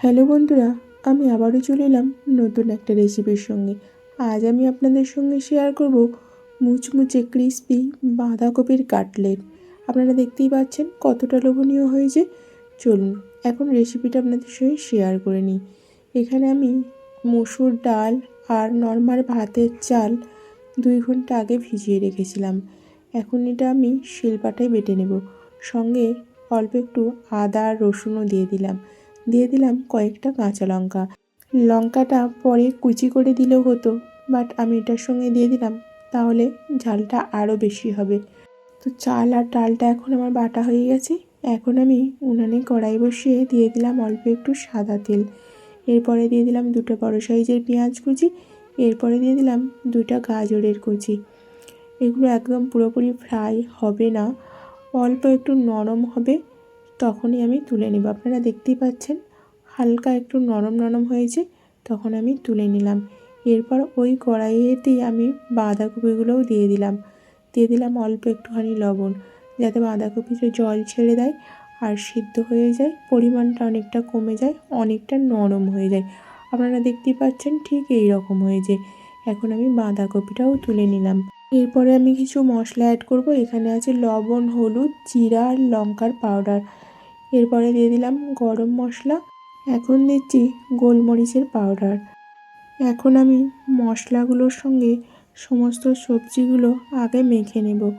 Hello বন্ধুরা, আমি আবারও চলে এলাম নতুন একটা রেসিপির সঙ্গে। আজ আমি আপনাদের সঙ্গে শেয়ার করব মুচমুচে ক্রিস্পি বাঁধাকপির কাটলেট আপনারা দেখতেই পাচ্ছেন কতটা লোভনীয় হয়েছে। চলুন, এখন রেসিপিটা আপনাদের সঙ্গে শেয়ার করে নিই। এখানে আমি মসুর ডাল আর নর্মাল ভাতের চাল দুই ঘণ্টা আগে ভিজিয়ে রেখেছিলাম। এখন এটা আমি শিলপাটায় বেটে নেব। সঙ্গে অল্প একটু আদা রসুনও দিয়ে দিলাম। দিয়ে দিলাম কয়েকটা কাঁচা লঙ্কা। লঙ্কাটা পরে কুচি করে দিলেও হতো বাট আমি এটার সঙ্গে দিয়ে দিলাম, তাহলে ঝালটা আরও বেশি হবে। তো চাল আর ডালটা এখন আমার বাটা হয়ে গেছে, এখন আমি উনানে কড়াই বসিয়ে দিয়ে দিলাম অল্প একটু সাদা তেল। এরপরে দিয়ে দিলাম দুটো বড়ো সাইজের পেঁয়াজ কুচি, এরপরে দিয়ে দিলাম দুটা গাজরের কুচি। এগুলো একদম পুরোপুরি ফ্রাই হবে না, অল্প একটু নরম হবে তখনই আমি তুলে নেব। আপনারা দেখতেই পাচ্ছেন, হালকা একটু নরম নরম হয়েছে, তখন আমি তুলে নিলাম। এরপর ওই কড়াইয়েতেই আমি বাঁধাকপিগুলোও দিয়ে দিলাম। দিয়ে দিলাম অল্প একটুখানি লবণ, যাতে বাঁধাকপিতে জল ছেড়ে দেয় আর সিদ্ধ হয়ে যায়, পরিমাণটা অনেকটা কমে যায়, অনেকটা নরম হয়ে যায়। আপনারা দেখতেই পাচ্ছেন ঠিক এই রকম হয়েছে। এখন আমি বাঁধাকপিটাও তুলে নিলাম। এরপরে আমি কিছু মশলা অ্যাড করব। এখানে আছে লবণ, হলুদ, জিরা আর লঙ্কার পাউডার এরপরে দিয়ে দিলাম গরম মশলা। এখন দিচ্ছি গোলমরিচের পাউডার। এখন আমি মশলাগুলোর সঙ্গে সমস্ত সবজিগুলো আগে মেখে নেব।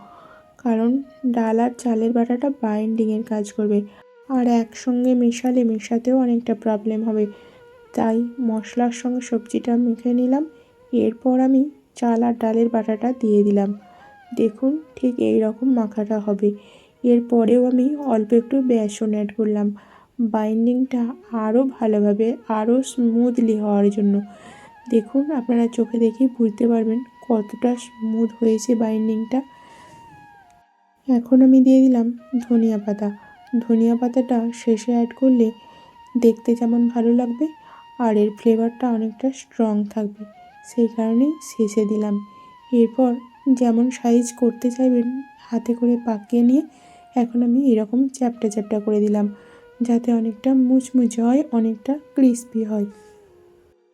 কারণ ডাল আর চালের বাটাটা বাইন্ডিংয়ের কাজ করবে। আর একসঙ্গে মেশালে মেশাতেও অনেকটা প্রবলেম হবে। তাই মশলার সঙ্গে সবজিটা মেখে নিলাম। এরপর আমি চাল আর ডালের বাটাটা দিয়ে দিলাম। দেখুন ঠিক এই রকম মাখাটা হবে। এরপরেও আমি অল্প একটু বেসন অ্যাড করলাম। বাইন্ডিংটা আরও ভালোভাবে আরও স্মুথলি হওয়ার জন্য। দেখুন, আপনারা চোখে দেখেই বুঝতে পারবেন কতটা স্মুথ হয়েছে বাইন্ডিংটা এখন আমি দিয়ে দিলাম ধনিয়া পাতা। ধনিয়া পাতাটা শেষে অ্যাড করলে দেখতে যেমন ভালো লাগবে আর এর ফ্লেভারটা অনেকটা স্ট্রং থাকবে। সেই কারণেই শেষে দিলাম। এরপর যেমন সাইজ করতে চাইবেন, হাতে করে পাকিয়ে নিয়ে এখন আমি এরকম চ্যাপটা চ্যাপটা করে দিলাম, যাতে অনেকটা মুচমুচে হয়, অনেকটা ক্রিস্পি হয়।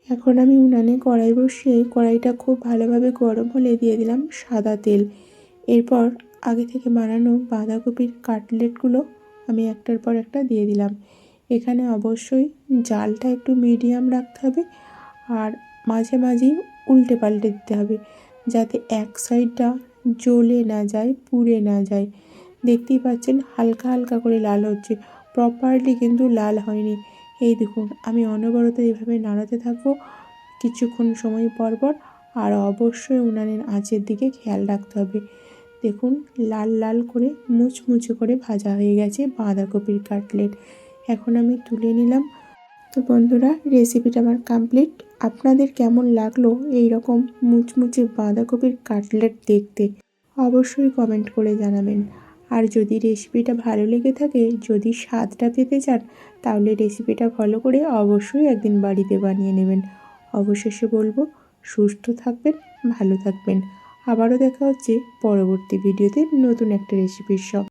এখন আমি উনানে কড়াই বসিয়ে কড়াইটা খুব ভালোভাবে গরম হলে দিয়ে দিলাম সাদা তেল। এরপর আগে থেকে বানানো বাঁধাকপির কাটলেটগুলো আমি একটার পর একটা দিয়ে দিলাম। এখানে অবশ্যই জালটা একটু মিডিয়াম রাখতে হবে আর মাঝে মাঝেই উল্টে পাল্টে দিতে হবে, যাতে এক সাইডটা জ্বলে না যায়, পুড়ে না যায়। দেখতেই পাচ্ছেন হালকা হালকা করে লাল হচ্ছে। প্রপারলি কিন্তু লাল হয়নি। এই দেখুন, আমি অনবরত এইভাবে নাড়াতে থাকব। কিছুক্ষণ সময় পর পর আর অবশ্যই উনানের আঁচের দিকে খেয়াল রাখতে হবে। দেখুন, লাল লাল করে মুচমুচে করে ভাজা হয়ে গেছে বাঁধাকপির কাটলেট। এখন আমি তুলে নিলাম। তো বন্ধুরা, রেসিপিটা আমার কমপ্লিট আপনাদের কেমন লাগল এই রকম মুচমুচে বাঁধাকপির কাটলেট দেখতে? অবশ্যই কমেন্ট করে জানাবেন। আর যদি রেসিপিটা ভালো লেগে থাকে, যদি স্বাদটা পেতে চান, তাহলে রেসিপিটা ফলো করে অবশ্যই একদিন বাড়িতে বানিয়ে নেবেন। অবশেষে বলব, সুস্থ থাকবেন, ভালো থাকবেন। আবারও দেখা হচ্ছে পরবর্তী ভিডিওতে নতুন একটা রেসিপির সব